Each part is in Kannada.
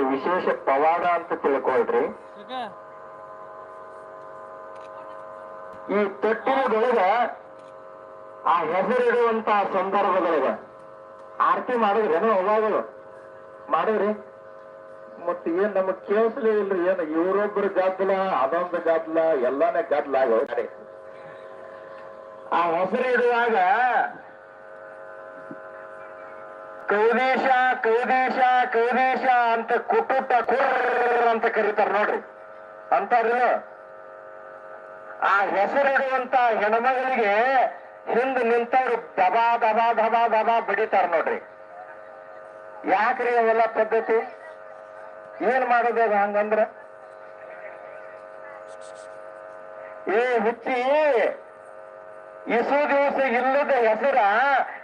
ಒಂದು ವಿಶೇಷ ಪವಾಡ ಅಂತ ತಿಳ್ಕೊಳ್ರಿ. ಈ ತಟ್ಟಿನೊಳಗ ಆ ಹೆಸರಿಡುವಂತ ಸಂದರ್ಭದೊಳಗ ಆರತಿ ಮಾಡಿದ್ರೇನೋ ಅವಾಗಲು? ಮಾಡಿದ್ರಿ? ಮತ್ತ ಏನ್ ನಮಗ್ ಕೇಳಿಸ್ಲೇ ಇಲ್ರಿ, ಏನ್ ಇವ್ರೊಬ್ರು ಗದ್ದಲ ಅದೊಂದು ಗದ್ದಲ ಎಲ್ಲಾನೇ ಗದ್ದಲ ಆಗ ಆ ಹೆಸರು ಇಡುವಾಗ ಕೌದೇಶ ಕೌದೇಶ ಕೌದೇಶ ಅಂತ ಕುಟುಂಬ ಕುರ್ರ ಅಂತ ಕರೀತಾರ ನೋಡ್ರಿ. ಅಂತಾರೆ ಆ ಹೆಸರಿಡುವಂತ ಹೆಣ್ಮಗಳಿಗೆ ಹಿಂದ್ ನಿಂತವ್ರು ದಬಾ ದಬಾ ದಬಾ ದಬಾ ಬಡಿತಾರ ನೋಡ್ರಿ. ಯಾಕ್ರಿ ಅವೆಲ್ಲ ಪದ್ಧತಿ? ಏನ್ ಮಾಡೋದು ಅದು ಹಂಗಂದ್ರ? ಏ ಹುಚ್ಚಿ ಇಸು ದಿವಸ ಇಲ್ಲದ ಹೆಸರ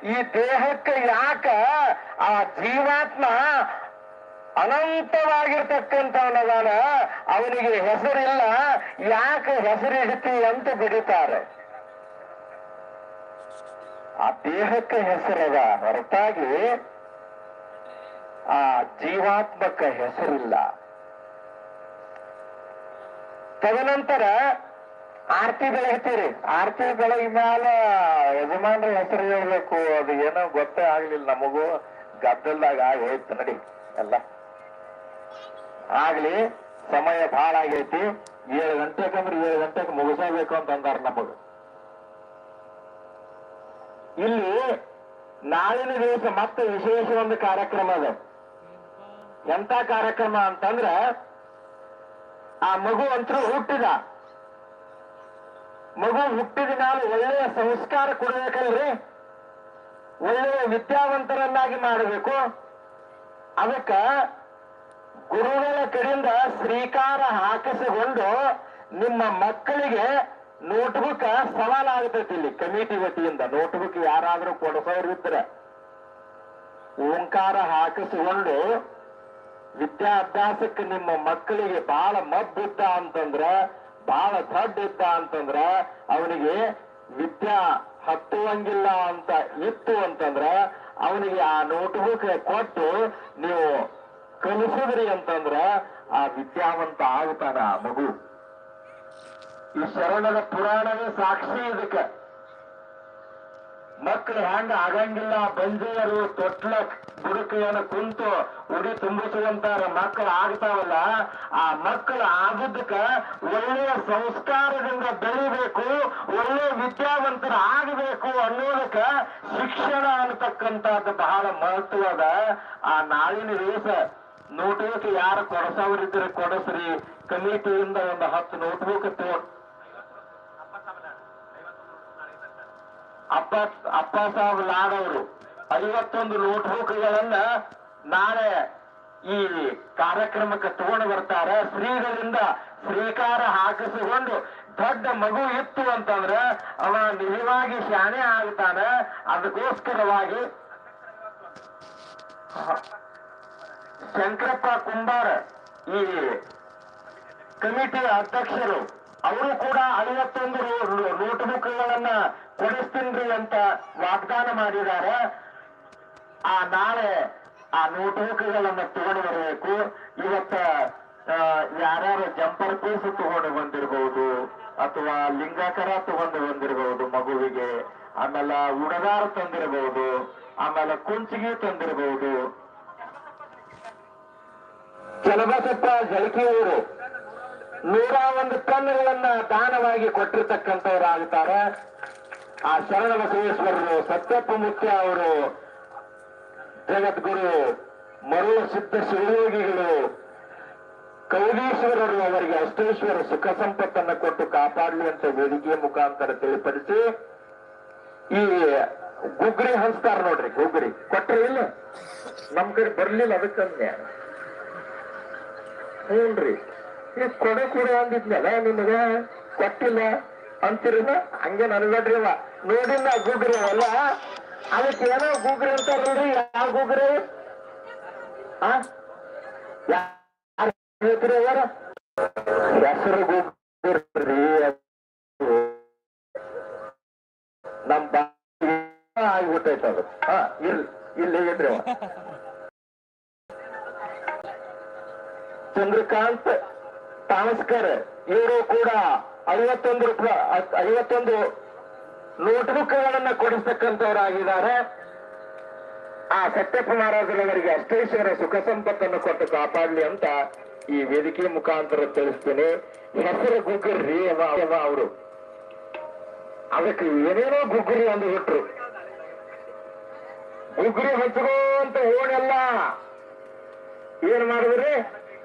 ಈ ದೇಹಕ್ಕೆ ಯಾಕ ಆ ಜೀವಾತ್ಮ ಅನಂತವಾಗಿರ್ತಕ್ಕಂಥವನದಾನ? ಅವನಿಗೆ ಹೆಸರಿಲ್ಲ. ಯಾಕೆ ಹೆಸರಿಡ್ತಿ ಅಂತ ಬಿಡುತ್ತಾರೆ. ಆ ದೇಹಕ್ಕೆ ಹೆಸರದ ಹೊರತಾಗಿ ಆ ಜೀವಾತ್ಮಕ ಹೆಸರಿಲ್ಲ. ತದನಂತರ ಆರತಿ ಬೆಳಗ್ತೀರಿ ಆರ್ತಿ ಬೆಳೆ ಮ್ಯಾಲ ಯಜಮಾನ್ರ ಹೆಸರು ಹೇಳ್ಬೇಕು. ಅದು ಏನೋ ಗೊತ್ತೇ ಆಗ್ಲಿಲ್ಲ ನಮಗೂ. ಗದ್ದಲ್ದಾಗ ಆಗಿ ಹೋಯ್ತು ನಡಿ, ಎಲ್ಲ. ಆಗ್ಲಿ, ಸಮಯ ಬಹಳ ಆಗೈತಿ. ಏಳು ಗಂಟೆಕಂದ್ರೆ ಏಳು ಗಂಟೆಗೆ ಮುಗಿಸಬೇಕು ಅಂತ ಅಂದಾರ ನಮಗ. ಇಲ್ಲಿ ನಾಳಿನ ದಿವಸ ಮತ್ತೆ ವಿಶೇಷ ಒಂದು ಕಾರ್ಯಕ್ರಮ ಅದ. ಎಂತ ಕಾರ್ಯಕ್ರಮ ಅಂತಂದ್ರ, ಆ ಮಗು ಅಂತೂ ಹುಟ್ಟಿದ. ಮಗು ಹುಟ್ಟಿದ ಮೇಲೆ ಒಳ್ಳೆಯ ಸಂಸ್ಕಾರ ಕೊಡ್ಬೇಕಲ್ರಿ? ಒಳ್ಳೆಯ ವಿದ್ಯಾವಂತರನ್ನಾಗಿ ಮಾಡಬೇಕು. ಅದಕ್ಕ ಗುರುಗಳ ಕಡೆಯಿಂದ ಶ್ರೀಕಾರ ಹಾಕಿಸಿಕೊಂಡು ನಿಮ್ಮ ಮಕ್ಕಳಿಗೆ ನೋಟ್ಬುಕ್ ಸವಾಲಾಗತೈತಿ ಇಲ್ಲಿ ಕಮಿಟಿ ವತಿಯಿಂದ. ನೋಟ್ಬುಕ್ ಯಾರಾದ್ರೂ ಕೊಡಿಸೋರಿದ್ರೆ ಓಂಕಾರ ಹಾಕಿಸಿಕೊಂಡು ವಿದ್ಯಾಭ್ಯಾಸಕ್ಕೆ ನಿಮ್ಮ ಮಕ್ಕಳಿಗೆ ಬಹಳ ಮಬ್ಬಿದ್ದ ಅಂತಂದ್ರ ಬಹಳ ದೊಡ್ಡ ಇದ್ದ ಅಂತಂದ್ರ ಅವನಿಗೆ ವಿದ್ಯಾ ಹತ್ತುವಂಗಿಲ್ಲ ಅಂತ ಇತ್ತು ಅಂತಂದ್ರ ಅವನಿಗೆ ಆ ನೋಟ್ಬುಕ್ ಕೊಟ್ಟು ನೀವು ಕಲಿಸಿದ್ರಿ ಅಂತಂದ್ರ ಆ ವಿದ್ಯಾವಂತ ಆಗ್ತಾನ ಆ ಮಗು. ಈ ಶರಣದ ಪುರಾಣವೇ ಸಾಕ್ಷಿ ಇದಕ್ಕೆ. ಮಕ್ಕಳು ಹೆಂಗ ಆಗಂಗಿಲ್ಲ ಬಂಜೆಯರು ತೊಟ್ಲ ಬುಡಕೆಯನ್ನು ಕುಂತು ಉಡಿ ತುಂಬಿಸುವಂತಾರ ಮಕ್ಕಳು ಆಗ್ತಾವಲ್ಲ, ಆ ಮಕ್ಕಳು ಆಗುದಕ್ಕ ಒಳ್ಳೆಯ ಸಂಸ್ಕಾರದಿಂದ ಬೆಳಿಬೇಕು, ಒಳ್ಳೆಯ ವಿದ್ಯಾವಂತರ ಆಗಬೇಕು ಅನ್ನೋದಕ್ಕ ಶಿಕ್ಷಣ ಅನ್ನತಕ್ಕಂಥದ್ದು ಬಹಳ ಮಹತ್ವದ ಆ ನಾಳಿನ ದಿವಸ ನೋಟ್ಬುಕ್ ಯಾರು ಕೊಡಸವರಿದ್ರೆ ಕೊಡಸ್ರಿ. ಕಮಿಟಿಯಿಂದ ಒಂದು ಹತ್ತು ನೋಟ್ಬುಕ್ ತಗೋ ಅಪ್ಪ ಅಪ್ಪ ಸಾಹೇಬ್ ಲಾಡ್ ಅವರು ಐವತ್ತೊಂದು ನೋಟ್ಬುಕ್ಗಳನ್ನ ನಾಳೆ ಈ ಕಾರ್ಯಕ್ರಮಕ್ಕೆ ತಗೊಂಡು ಬರ್ತಾರೆ. ಶ್ರೀಗಳಿಂದ ಶ್ರೀಕಾರ ಹಾಕಿಸಿಕೊಂಡು ದೊಡ್ಡ ಮಗು ಇತ್ತು ಅಂತಂದ್ರೆ ಅವ ನಿಜವಾಗಿ ಶಾಣೆ ಆಗ್ತಾನೆ. ಅದಕ್ಕೋಸ್ಕರವಾಗಿ ಶಂಕರಪ್ಪ ಕುಂಬಾರ ಈ ಕಮಿಟಿ ಅಧ್ಯಕ್ಷರು, ಅವರು ಕೂಡ ಐವತ್ತೊಂದು ನೋಟ್ಬುಕ್ಗಳನ್ನ ಕೊಡಿಸ್ತೀನ್ರಿ ಅಂತ ವಾಗ್ದಾನ ಮಾಡಿದ್ದಾರೆ. ಆ ನಾಳೆ ಆ ನೋಟೋಕಗಳನ್ನು ತಗೊಂಡು ಬರಬೇಕು ಇವತ್ತ ಯಾರ್ಯಾರು ಜಂಪರ್ ಪೀಸ್ ತಗೊಂಡು ಬಂದಿರಬಹುದು ಅಥವಾ ಲಿಂಗಾಕರ ತಗೊಂಡು ಬಂದಿರಬಹುದು ಮಗುವಿಗೆ, ಆಮೇಲೆ ಉಡಗಾರ ತಂದಿರಬಹುದು ಆಮೇಲೆ ಕುಂಚಿಗೆ ತಂದಿರಬಹುದು ಚಲಬಸಪ್ಪ ಜಳಕಿಯವರು ನೂರ ಒಂದು ಟನ್ಗಳನ್ನ ದಾನವಾಗಿ ಕೊಟ್ಟಿರ್ತಕ್ಕಂಥವ್ರು ಆಗ್ತಾರೆ ಆ ಶರಣ ಬಸವೇಶ್ವರರು ಸತ್ಯಪ್ಪ ಮುಖ್ಯ ಅವರು ಜಗದ್ಗುರು ಮರಳ ಸಿದ್ಧ ಶಿವಯೋಗಿಗಳು ಕೌಲೀಶ್ವರರು ಅವರಿಗೆ ಅಷ್ಟೇಶ್ವರ ಸುಖ ಸಂಪತ್ತನ್ನ ಕೊಟ್ಟು ಕಾಪಾಡಲಿ ಅಂತ ವೇದಿಕೆಯ ಮುಖಾಂತರ ತಿಳಿಪಡಿಸಿ, ಈ ಗುಗ್ರಿ ಹಂಚ್ತಾರ ನೋಡ್ರಿ, ಗುಗ್ರಿ. ಕೊಟ್ರೆ ಇಲ್ಲ ನಮ್ ಕಡೆ ಬರ್ಲಿಲ್ಲ ಅದಕ್ಕನ್ಯ ಹ್ಞೂನ್ರಿ ಈ ಕೊಡೆ ಕೊಡೆ ಅಂದಿದ್ನಲ್ಲ ನಿಮಗ? ಕೊಟ್ಟಿಲ್ಲ? ಅಂತಿರಲ್ಲ ಹಂಗೆ ನನಗಡ್ರಿ ಅವ ನೋಡಿಲ್ಲ ಗುಗ್ರಿ ಅಲ್ಲ ಅದಕ್ಕೆ ಏನೋ ಅಂತ ನೋಡ್ರಿ ಯಾವ ಗೂಗ್ರಿ? ಯಾರ ಹೆಸರು ಗೂಗ್ರಿ ನಮ್ ಆಗ್ಬಿಟ್ಟೈತೆ ಅದು. ಹಾ ಇಲ್ಲಿ ಇಲ್ಲಿ ಹೇಗಿದ್ರಿ ಅವ. ಚಂದ್ರಕಾಂತ್ ತಾಮಸ್ಕರ್, ಇವರು ಕೂಡ ಐವತ್ತೊಂದು ರೂಪಾಯಿ ಐವತ್ತೊಂದು ನೋಟ್ಬುಕ್ಗಳನ್ನ ಕೊಡಿಸ್ತಕ್ಕಂಥವರಾಗಿದ್ದಾರೆ ಆ ಸತ್ಯಪ್ಪ ಮಹಾರಾಜರವರಿಗೆ ಅಷ್ಟೇಶ್ವರ ಸುಖ ಸಂಪತ್ತನ್ನು ಕೊಟ್ಟು ಕಾಪಾಡಲಿ ಅಂತ ಈ ವೇದಿಕೆ ಮುಖಾಂತರ ತಿಳಿಸ್ತೀನಿ. ಹೆಸರು ಗುಗ್ಗರ್ರಿ ಅವರು. ಅದಕ್ಕೆ ಏನೇನೋ ಗುಗ್ಗರಿ ಒಂದು ಬಿಟ್ರು ಗುಗ್ಗರಿ ಹಂಚ್ಕೊಂತ ಓಣೆಲ್ಲ ಏನ್ ಮಾಡಿದ್ರಿ?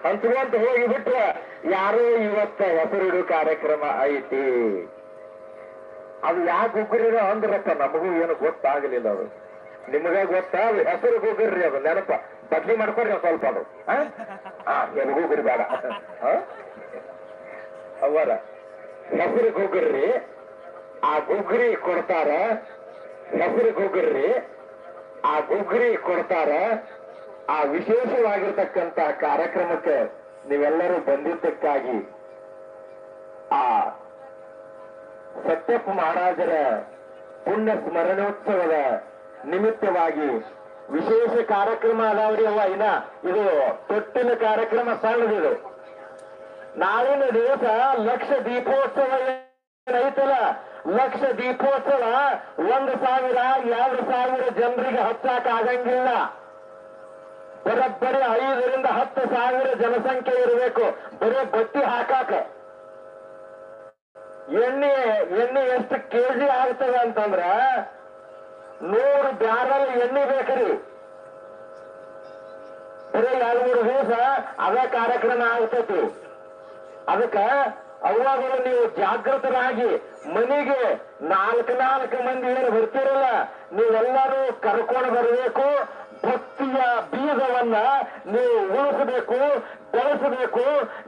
ಅಂತ ಹೋಗಿ ಬಿಟ್ರ ಯಾರೋ ಇವತ್ತ ಹೆಸರಿಡು ಕಾರ್ಯಕ್ರಮ ಐತಿ. ಅದು ಯಾಕೆ ಗುಗ್ಗರಿರ ಅಂದ್ರಪ್ಪ, ನಮಗೂ ಏನು ಗೊತ್ತಾಗಲಿಲ್ಲ ಅದು. ನಿಮಗ ಗೊತ್ತಾ? ಅದು ಹೆಸರು ಗುಗ್ಗರ್ರಿ ಅದು, ನೆನಪ. ಬದ್ಲಿ ಮಾಡ್ಕೊಡ್ರಿ ಸ್ವಲ್ಪ ಅದು. ಗುಗ್ಗರಿ ಬೇಡ? ಅವರ ಹೆಸರು ಗುಗ್ಗರ್ರಿ ಆ ಗುಗ್ಗರಿ ಕೊಡ್ತಾರ. ಹೆಸರು ಗುಗ್ಗರ್ರಿ ಆ ಗುಗ್ಗರಿ ಕೊಡ್ತಾರ. ಆ ವಿಶೇಷವಾಗಿರ್ತಕ್ಕಂತ ಕಾರ್ಯಕ್ರಮಕ್ಕೆ ನೀವೆಲ್ಲರೂ ಬಂದಿದ್ದಕ್ಕಾಗಿ ಸತ್ಯಪ್ಪ ಮಹಾರಾಜರ ಪುಣ್ಯ ಸ್ಮರಣೋತ್ಸವದ ನಿಮಿತ್ತವಾಗಿ ವಿಶೇಷ ಕಾರ್ಯಕ್ರಮ ಅದಾವ್ರಿ ಅವ ಇನ್ನ ಇದು ತೊಟ್ಟಿನ ಕಾರ್ಯಕ್ರಮ ಸಣ್ಣದಿದು ನಾಳಿನ ದಿವಸ ಲಕ್ಷ ದೀಪೋತ್ಸವ ಐತಲ್ಲ ಲಕ್ಷ ದೀಪೋತ್ಸವ ಒಂದು ಸಾವಿರ, ಎರಡು ಸಾವಿರ ಜನರಿಗೆ ಹಚ್ಚಾಕ ಆಗಂಗಿಲ್ಲ. ಬರೋಬ್ಬರಿ ಐದರಿಂದ ಹತ್ತು ಸಾವಿರ ಜನಸಂಖ್ಯೆ ಇರಬೇಕು, ಬರೀ ಬತ್ತಿ ಹಾಕಾಕ. ಎಣ್ಣೆ ಎಣ್ಣೆ ಎಷ್ಟು ಕೆಜಿ ಆಗ್ತದೆ ಅಂತಂದ್ರ ನೂರು ಬ್ಯಾರಲ್ ಎಣ್ಣೆ ಬೇಕ್ರಿ. ಬರೀ ಎರಡು, ಮೂರು ದಿವಸ ಅದೇ ಕಾರ್ಯಕ್ರಮ ಆಗ್ತೈತಿ. ಅದಕ್ಕ ಅವಾಗಲೂ ನೀವು ಜಾಗೃತರಾಗಿ ಮನೆಗೆ ನಾಲ್ಕು ನಾಲ್ಕು ಮಂದಿ ಏನು ಬರ್ತಿರಲ್ಲ, ನೀವೆಲ್ಲರೂ ಕರ್ಕೊಂಡು ಬರಬೇಕು. ಭಕ್ತಿಯ ಬೀಜವನ್ನ ನೀವು ಉಳಿಸಬೇಕು, ಬೆಳೆಸಬೇಕು.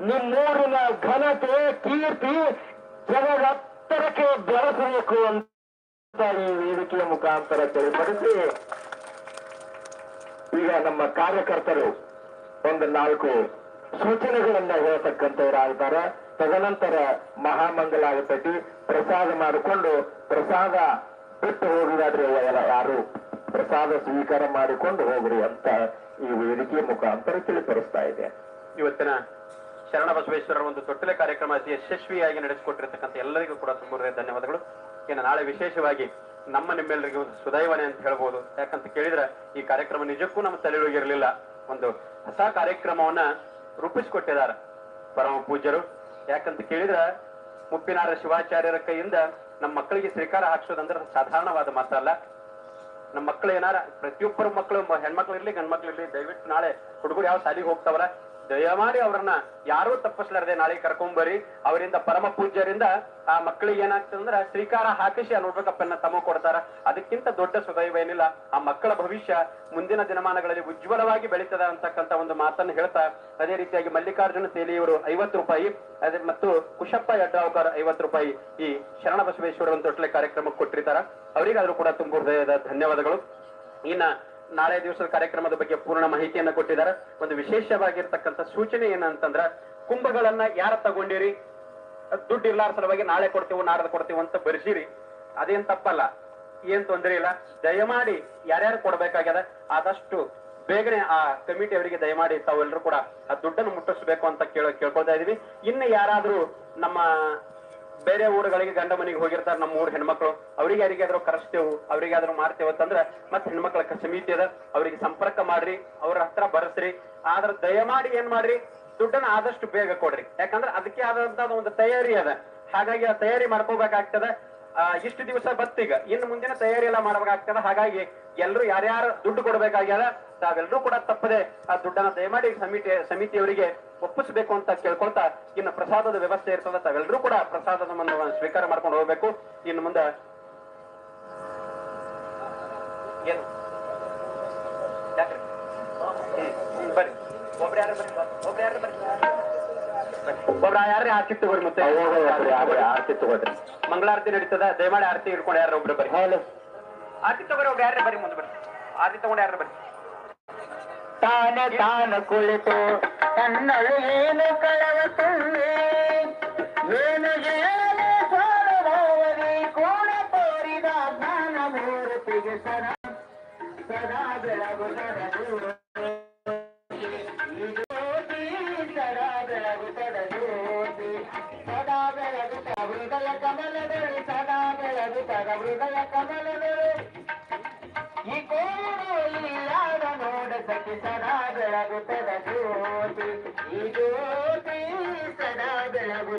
ನಿಮ್ಮೂರಿನ ಘನತೆ, ಕೀರ್ತಿ ಜಗದತ್ತರಕ್ಕೆ ಬೆಳೆಸಬೇಕು ಅಂತ ಈ ವೇದಿಕೆಯ ಮುಖಾಂತರ ತಿಳಿಪಡಿಸಿ ಈಗ ನಮ್ಮ ಕಾರ್ಯಕರ್ತರು ಒಂದು ನಾಲ್ಕು ಸೂಚನೆಗಳನ್ನ ಹೇಳ್ತಕ್ಕಂಥವ್ರಾಗ್ತಾರೆ ತದನಂತರ ಮಹಾಮಂಗಲಾಗತೈತಿ ಪ್ರಸಾದ ಮಾಡಿಕೊಂಡು ಪ್ರಸಾದ ಬಿಟ್ಟು ಹೋಗಿದಾದ್ರೆ ಯಾರು? ಪ್ರಸಾದ ಸ್ವೀಕಾರ ಮಾಡಿಕೊಂಡು ಹೋಗ್ರಿ ಅಂತ ಈ ವೇದಿಕೆಯ ಮುಖಾಂತರ ತಿಳಿಪಡಿಸ್ತಾ ಇದೆ. ಇವತ್ತಿನ ಶರಣ ಬಸವೇಶ್ವರರ ಒಂದು ತೊಟ್ಟಿಲೆ ಕಾರ್ಯಕ್ರಮ ಅತಿ ಯಶಸ್ವಿಯಾಗಿ ನಡೆಸಿಕೊಟ್ಟಿರ್ತಕ್ಕಂಥ ಎಲ್ಲರಿಗೂ ಕೂಡ ತುಂಬ ಧನ್ಯವಾದಗಳು. ಇನ್ನು ನಾಳೆ ವಿಶೇಷವಾಗಿ ನಮ್ಮ ನಿಮ್ಮೆಲ್ಲರಿಗೂ ಒಂದು ಸುದೈವನೆ ಅಂತ ಹೇಳ್ಬೋದು. ಯಾಕಂತ ಕೇಳಿದ್ರೆ ಈ ಕಾರ್ಯಕ್ರಮ ನಿಜಕ್ಕೂ ನಮ್ಮ ತಲೆಯೊಳಗಿರಲಿಲ್ಲ. ಒಂದು ಹೊಸ ಕಾರ್ಯಕ್ರಮವನ್ನ ರೂಪಿಸಿಕೊಟ್ಟಿದ್ದಾರೆ ಪರಮ ಪೂಜ್ಯರು. ಯಾಕಂತ ಕೇಳಿದ್ರೆ ಮುಪ್ಪಿನಾರ ಶಿವಾಚಾರ್ಯರ ಕೈಯಿಂದ ನಮ್ಮ ಮಕ್ಕಳಿಗೆ ಶ್ರೀಕಾರ ಹಾಕ್ಸೋದಂದ್ರೆ ಸಾಧಾರಣವಾದ ಮಾತಲ್ಲ ನಮ್ಮ ಮಕ್ಕಳು ಏನಾರ ಪ್ರತಿಯೊಬ್ಬರ ಮಕ್ಕಳು ಹೆಣ್ಮಕ್ಳು ಇರ್ಲಿ ಗಂಡ್ಮಕ್ಳು ಇರ್ಲಿ ದಯವಿಟ್ಟು ನಾಳೆ ಹುಡುಗರು ಯಾವ ಶಾಲೆಗೆ ಹೋಗ್ತಾವಲ್ಲ ದಯಮಾಡಿ ಅವ್ರನ್ನ ಯಾರೂ ತಪ್ಪಿಸ್ಲಾರ್ದೆ ನಾಳೆ ಕರ್ಕೊಂಬರಿ. ಅವರಿಂದ ಪರಮ ಪೂಜ್ಯರಿಂದ ಆ ಮಕ್ಕಳಿಗೆ ಏನಾಗ್ತದೆ ಅಂದ್ರೆ ಶ್ರೀಕಾರ ಹಾಕಿಸಿ ಆ ನೋಡ್ಬೇಕಪ್ಪನ್ನ ತಮ್ಮ ಕೊಡ್ತಾರ. ಅದಕ್ಕಿಂತ ದೊಡ್ಡ ಸದೈವ ಏನಿಲ್ಲ. ಆ ಮಕ್ಕಳ ಭವಿಷ್ಯ ಮುಂದಿನ ದಿನಮಾನಗಳಲ್ಲಿ ಉಜ್ವಲವಾಗಿ ಬೆಳೀತದ ಅಂತಕ್ಕಂತ ಒಂದು ಮಾತನ್ನು ಹೇಳ್ತಾ, ಅದೇ ರೀತಿಯಾಗಿ ಮಲ್ಲಿಕಾರ್ಜುನ ಸೇಲಿಯವರು ಐವತ್ತು ರೂಪಾಯಿ, ಅದೇ ಮತ್ತು ಕುಶಪ್ಪ ಯಡ್ರಾವ್ಕರ್ ಐವತ್ತು ರೂಪಾಯಿ ಈ ಶರಣ ಬಸವೇಶ್ವರ ಒಂದು ಕಾರ್ಯಕ್ರಮಕ್ಕೆ ಕೊಟ್ಟಿರ್ತಾರ. ಅವರಿಗಾದ್ರೂ ಕೂಡ ತುಂಬ ಹೃದಯದ ಧನ್ಯವಾದಗಳು. ಇನ್ನ ನಾಳೆ ದಿವಸದ ಕಾರ್ಯಕ್ರಮದ ಬಗ್ಗೆ ಪೂರ್ಣ ಮಾಹಿತಿಯನ್ನ ಕೊಟ್ಟಿದ್ದಾರೆ. ಒಂದು ವಿಶೇಷವಾಗಿರ್ತಕ್ಕಂಥ ಸೂಚನೆ ಏನಂತಂದ್ರ, ಕುಂಭಗಳನ್ನ ಯಾರ ತಗೊಂಡಿರಿ? ದುಡ್ಡು ಇರ್ಲಾರ ಸಲುವಾಗಿ ನಾಳೆ ಕೊಡ್ತೀವಿ, ನಾಡ್ದು ಕೊಡ್ತೀವಿ ಅಂತ ಬರ್ಸಿರಿ. ಅದೇನ್ ತಪ್ಪಲ್ಲ. ಏನ್ ತೊಂದರೆ ಇಲ್ಲ. ದಯಮಾಡಿ ಯಾರ್ಯಾರು ಕೊಡ್ಬೇಕಾಗ್ಯದ, ಆದಷ್ಟು ಬೇಗನೆ ಆ ಕಮಿಟಿ ಅವರಿಗೆ ದಯಮಾಡಿ ತಾವೆಲ್ಲರೂ ಕೂಡ ಆ ದುಡ್ಡನ್ನು ಮುಟ್ಟಿಸ್ಬೇಕು ಅಂತ ಕೇಳ ಕೇಳ್ಕೊಳ್ತಾ ಇದೀವಿ. ಇನ್ನು ಯಾರಾದ್ರೂ ನಮ್ಮ ಬೇರೆ ಊರುಗಳಿಗೆ ಗಂಡ ಮನೆಗೆ ಹೋಗಿರ್ತಾರೆ ನಮ್ಮ ಊರ್ ಹೆಣ್ಮಕ್ಳು. ಅವ್ರಿಗೆ ಯಾರಿಗಾದ್ರೂ ಕರೆಸ್ತೇವು, ಅವ್ರಿಗಾದ್ರೂ ಮಾಡ್ತೇವೆ ಅಂತಂದ್ರೆ ಮತ್ತೆ ಹೆಣ್ಮಕ್ಳ ಸಮಿತಿ ಅದ. ಅವ್ರಿಗೆ ಸಂಪರ್ಕ ಮಾಡ್ರಿ, ಅವ್ರ ಹತ್ರ ಬರ್ಸ್ರಿ. ಆದ್ರ ದಯಮಾಡಿ ಏನ್ ಮಾಡ್ರಿ, ದುಡ್ಡನ್ನ ಆದಷ್ಟು ಬೇಗ ಕೊಡ್ರಿ. ಯಾಕಂದ್ರೆ ಅದಕ್ಕೆ ಆದಂತ ಒಂದು ತಯಾರಿ ಅದ. ಹಾಗಾಗಿ ಆ ತಯಾರಿ ಮಾಡ್ಕೋಬೇಕಾಗ್ತದ. ಇಷ್ಟು ದಿವಸ ಬತ್ತೀಗ. ಇನ್ನು ಮುಂದಿನ ತಯಾರಿ ಎಲ್ಲ ಮಾಡಬೇಕಾಗ್ತದೆ. ಹಾಗಾಗಿ ಎಲ್ಲರೂ ಯಾರ್ಯಾರು ದುಡ್ಡು ಕೊಡಬೇಕಾಗ್ಯದ ತಾವೆಲ್ಲರೂ ಕೂಡ ತಪ್ಪದೆ ಆ ದುಡ್ಡನ್ನ ದಯಮಾಡಿ ಸಮಿತಿ, ಸಮಿತಿಯವರಿಗೆ ಒಪ್ಪಿಸಬೇಕು ಅಂತ ಕೇಳ್ಕೊಳ್ತಾ ಇನ್ನು ಪ್ರಸಾದದ ವ್ಯವಸ್ಥೆ ಇರ್ತದೆ. ತಾವೆಲ್ಲರೂ ಕೂಡ ಪ್ರಸಾದದ ಸ್ವೀಕಾರ ಮಾಡ್ಕೊಂಡು ಹೋಗ್ಬೇಕು. ಇನ್ನು ಮುಂದೆ ಏನು? ಬರ್ರಿ ಒಬ್ರು ಯಾರು ಬರ್ರಿ ಒಬ್ರು ಯಾರು ಬರ್ರಿ ಒಬ್ರ ಯಾರೇ ಆರ್ತಿ ತಗೋರಿ ಮತ್ತೆ? ಆರ್ತಿ ತಗೊಳ್ರಿ ಮಂಗಳಾರತಿ ನಡೀತದ ದಯಮಾಡಿ ಆರತಿ ಹಿಡ್ಕೊಂಡು ಯಾರು ಒಬ್ರು ಬರ್ರಿ. ಹೇಳಿ ಆರತಿ ತಗೋರಿ ಒಬ್ರು ಯಾರೇ ಬರ್ರಿ ಮುಂದೆ ಬರ್ರಿ. ಆರತಿ ತಗೊಂಡು ಯಾರು ಬರ್ರಿ? ತಾನೆ ತಾನು ಕುಳಿತು ತನ್ನಳು ಏನು ಕಳವ ತುಂಬಿ ಏನು ಹೇಳದೆ ಸಾರಭಾವವಿ ಕೋಣ ತೋರಿದ ಜ್ಞಾನ ಮೂರ್ತಿಗೆ ಸರ. ಸದಾ ಬೆಳಗು ಸದಾ ಬೆಳಗುತ್ತದೆ ಸದಾ ಬೆಳಗುತ್ತ ಹೃದಯ ಕಮಲದಲ್ಲಿ ಸದಾ ಬೆಳಗುತ್ತದ ಹೃದಯ ಕಮಲದಲ್ಲಿ ಈ ಕೋಡು ಇಲ್ಲದ ನೋಡ ಸಖಿ ಸದಾ ಬೆಳಗುತ್ತದ ಜ್ಯೋತಿ ಈ ಜ್ಯೋತಿ ಸದಾ ಬೆಳಗು